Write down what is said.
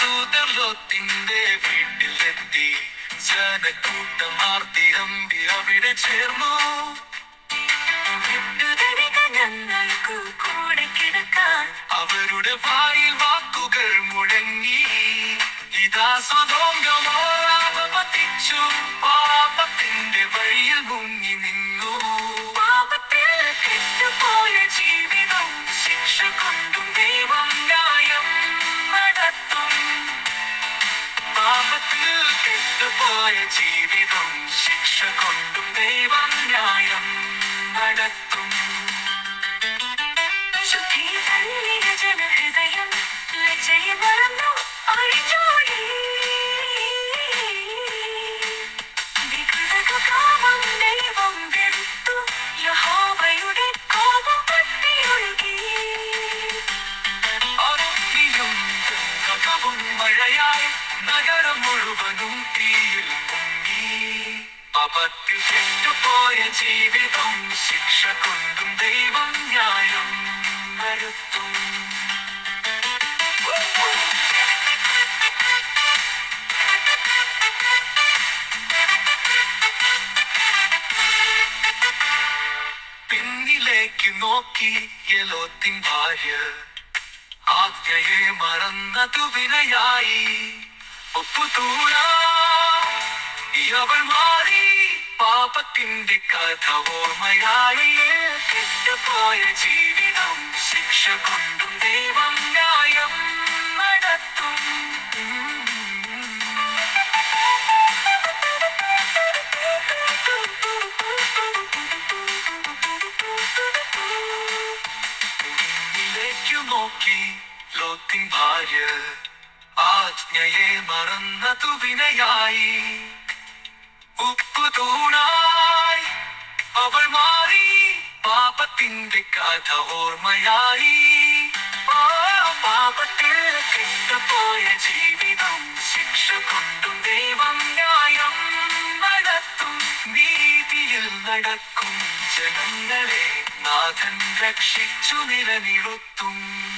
ദൂതർ ലോത്തിന്റെ വീട്ടിലെത്തി. ജനക്കൂട്ടം ആർത്തിരമ്പി അവിടെ ചേർന്നു. ഞങ്ങൾക്കു കൂടെ കിടക്കാൻ. അവരുടെ വായിൽ വാക്കുകൾ മുഴങ്ങി. ഇതാ സ്വതോങ്കമോറാപത്തിച്ചു പാപത്തിന്റെ വഴിയിൽ മുങ്ങി നിന്നു. പാപത്തിൽ കെട്ടുപോയ ജീവിതം ശിക്ഷ കൊണ്ടും ദൈവം ന്യായം നടത്തും ശുദ്ധി തള്ളിയ ജനഹൃദയം ലജ്ജയെ മറന്നു അഴിഞ്ഞോടി വികൃതകാമം ദൈവം വെറുത്തു യഹോവയുടെ കോപം പട്ടിയൊഴുകി അഗ്നിയും ഗന്ധകവും മഴയായി നഗരം മുഴുവനും തീയിൽ മുങ്ങി പാപത്തിൽ കെട്ടുപോയ ജീവിതം ശിക്ഷ കൊണ്ടും ദൈവം ന്യായം വരുത്തും പിന്നിലേക്ക് നോക്കി യലോത്തിൻ ഭാര്യ ആജ്ഞയെ മറന്നതു വിനയായി ഒപ്പുതൂണ അവൾ മാറി പാപത്തിന്റെ കഥ ഓർമ്മയായി കെട്ടുപോയ ജീവിതം ശിക്ഷ കൊണ്ടും ദൈവം ന്യായം നടത്തും പിന്നിലേക്കു നോക്കി ലോത്തിൻ ഭാര്യ ആജ്ഞയെ മറന്നതു വിനയായി ഉപ്പു തൂണായി അവൾ മാറി. പാപത്തിന്റെ കഥ ഓർമ്മയായി. പാപത്തിൽ കെട്ടുപോയ ജീവിതം ശിക്ഷ കൊണ്ടും ദൈവം ന്യായം നടത്തും. നീതിയിൽ നടക്കും ജനങ്ങളെ നാഥൻ രക്ഷിച്ചു നിലനിർത്തും.